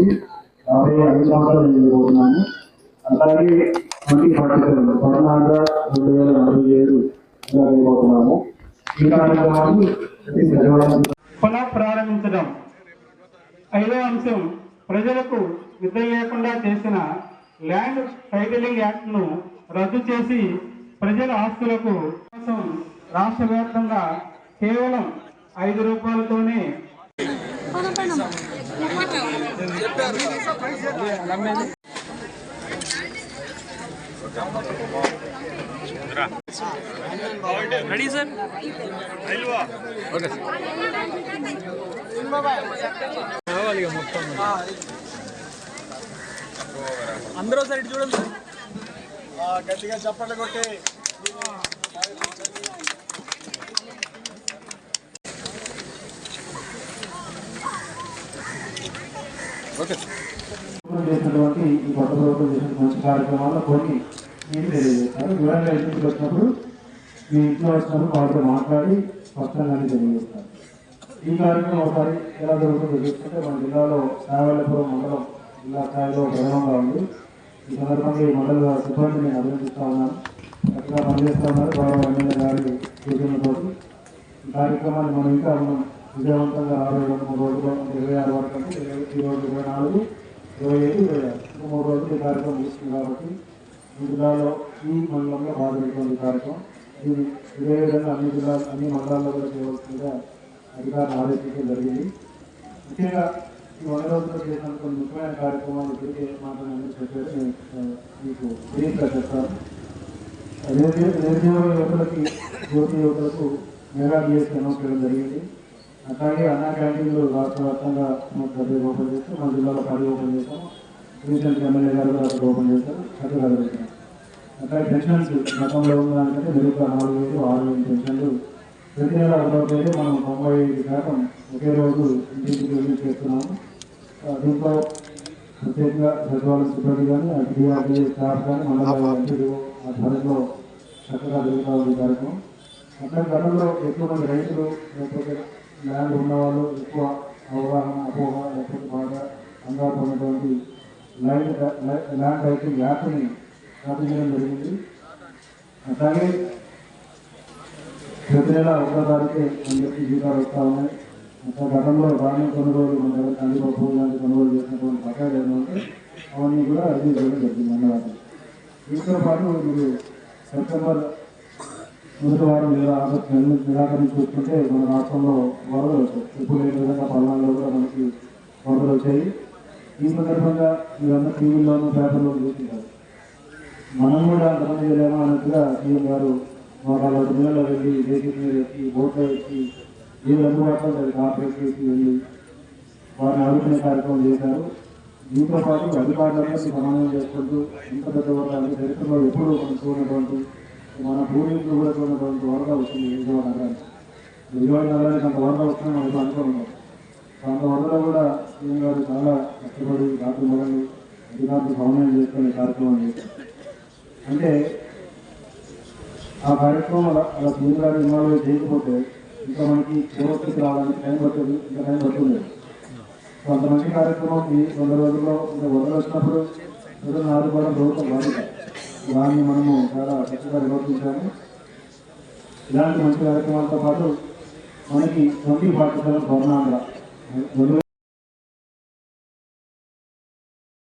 ఉంది యాభై ఐదు సంవత్సరాలు అలాగే ట్వంటీ ఫార్టీ సెవెన్ పద్నాలుగు రెండు వేల నలభై ఏడు ఇలా చేయబోతున్నాము ఈ కార్యక్రమాన్ని పునః ప్రారంభించడం ఐదో అంశం ప్రజలకు విద్య లేకుండా చేసిన ల్యాండ్ టైటిలింగ్ యాక్ట్ను రద్దు చేసి ప్రజల ఆస్తులకు కోసం రాష్ట్ర వ్యాప్తంగా కేవలం ఐదు రూపాయలతోనే అందరూ సైడ్ చూడండి సార్. గట్టిగా చప్పట్లు కొట్టి. ప్రభుత్వం ఈ కొత్త ప్రభుత్వం చేసిన మంచి కార్యక్రమాల్లో కొన్ని తెలియజేస్తారు వివరంగా ఇంటికి వచ్చినప్పుడు మీ ఇంట్లో వచ్చినప్పుడు వాళ్ళతో మాట్లాడి స్పష్టంగానే తెలియజేస్తారు ఈ కార్యక్రమం ఒకసారి ఎలా జరుగుతుందో చూసుకుంటే మన జిల్లాలో సావల్లపురం మండలం జిల్లా స్థాయిలో ప్రధానంగా ఉంది. ఈ సందర్భంగా ఈ మండల సిబ్బంది నేను అభినందిస్తా ఉన్నాను. చక్కగా పనిచేస్తా ఉన్నారు. గౌరవ ఎమ్మెల్యే గారి సూచనలతో ఈ కార్యక్రమాన్ని మనం ఇంకా మనం విజయవంతంగా రాబోయే మూడు రోజుల్లో ఇరవై ఆరు వరకు అంటే ఇరవై ఇరవై నాలుగు ఇరవై ఐదు ఇరవై ఆరు. మూడు రోజులు ఈ కార్యక్రమం ముగుస్తుంది కాబట్టి ఈ జిల్లాలో ఈ మండలంలో బాగా కార్యక్రమం. ఇది ఇదే విధంగా అన్ని జిల్లాలు అన్ని మండలాల్లో కూడా చేయవలసిందిగా అధికారులు ఆదేశించడం జరిగింది. ముఖ్యంగా ఈ వంద రోజుల్లో చేసిన కొన్ని ముఖ్యమైన కార్యక్రమాలు ఇప్పటికే మాట్లాడాలని చెప్పారు నేను మీకు బ్రీఫ్గా చెప్తాను. నిరుద్యోగ నిరుద్యోగ యువకులకి యువతి యువతలకు మెగా డిఎస్సీ అనౌన్స్ చేయడం జరిగింది. అట్లాగే అన్నా క్యాంటీన్లు రాష్ట్ర వ్యాప్తంగా మనకు ఓపెన్ చేస్తూ మన జిల్లాలో పది ఓపెన్ చేస్తాం రీసెంట్ ఎమ్మెల్యే గారు కూడా అక్కడ ఓపెన్ చేస్తారు. చక్కగా జరుగుతుంది అట్లాగే పెన్షన్స్ గతంలో ఉన్న దానికంటే మెరుగుగా నాలుగు వేలు ఆరు వేలు పెన్షన్లు ప్రతి నెల అరవై మనం తొంభై ఐదు శాతం ఒకే రోజు ఇంటింటికి వెళ్ళి చేస్తున్నాము. దీంట్లో ప్రత్యేకంగా సచివాలయ సిబ్బంది కానీ డిఆర్డీ స్టాఫ్ కానీ మండల ఎంపీడీఓ ఆధ్వర్యంలో చక్కగా జరుగుతూ ఉంది కార్యక్రమం. అట్లాగే గతంలో ఎక్కువ మంది రైతులు లేకపోతే ల్యాండ్ ఉన్నవాళ్ళు ఎక్కువ అవగాహన అపోహ లేకపోతే బాగా అందాలు ఉన్నటువంటి ల్యాండ్ ల్యాండ్ రైటింగ్ యాప్ని స్థాపించడం జరిగింది. అలాగే ప్రతి నెల ఒకటో తారీఖు అందరికీ జీతాలు వస్తూ ఉన్నాయి. అట్లా గతంలో ధాన్యం కొనుగోలు మన దగ్గర కందిపప్పు లాంటి కొనుగోలు చేసినటువంటి బకాయిలు ఏమైనా ఉంటే అవన్నీ కూడా రిలీజ్ చేయడం జరిగింది అన్నదాన్ని వీటితో పాటు మీరు సెప్టెంబర్ మొదటి వారం లేదా ఆగస్టు చూస్తుంటే చూసుకుంటే మన రాష్ట్రంలో వరదలు వచ్చాయి ఇప్పుడు లేని విధంగా పల్నాడులో కూడా మనకి వరదలు వచ్చాయి. ఈ సందర్భంగా మీరందరూ టీవీలోనూ పేపర్లో చూస్తుంటారు మనం కూడా అంతమంది వెళ్ళామా అన్నట్టుగా సీఎం గారు మాకు అలా నీళ్ళలో వెళ్ళి దేశం మీద ఎక్కి బోట్లో ఎక్కి నీళ్ళు అందుబాటులో ఉంటుంది చేసి వెళ్ళి వారిని ఆలోచన కార్యక్రమం చేశారు. దీంతో పాటు అధికారులందరికీ సమానం చేసుకుంటూ ఇంత పెద్ద వాళ్ళ చరిత్రలో ఎప్పుడూ మనం చూడటువంటి మన పూర్వీకులు కూడా చూడనటువంటి వరద వచ్చింది. విజయవాడ నగరానికి విజయవాడ నగరానికి అంత వరద వస్తుందని మనకు అనుకున్నాం అంత వరదలో కూడా సీఎం గారు చాలా కష్టపడి రాత్రి మొదలు అధికారులు సమన్వయం చేసుకునే కార్యక్రమం చేశారు. అంటే ఆ కార్యక్రమం అలా అలా సీఎం గారు ఇన్వాల్వ్ చేయకపోతే ఇంకా మనకి చివరికి రావడానికి టైం పడుతుంది ఇంకా టైం పడుతుంది కొంత మంచి కార్యక్రమం ఈ వంద రోజుల్లో ఇంకా వరదలు వచ్చినప్పుడు ప్రజలు ఆదుకోవడం ప్రభుత్వం బాధ్యత. దాన్ని మనము చాలా చక్కగా నిర్వర్తించాము. ఇలాంటి మంచి కార్యక్రమాలతో పాటు మనకి ట్వంటీ పాఠశాల సెవెన్ స్వర్ణాంధ్ర రెండు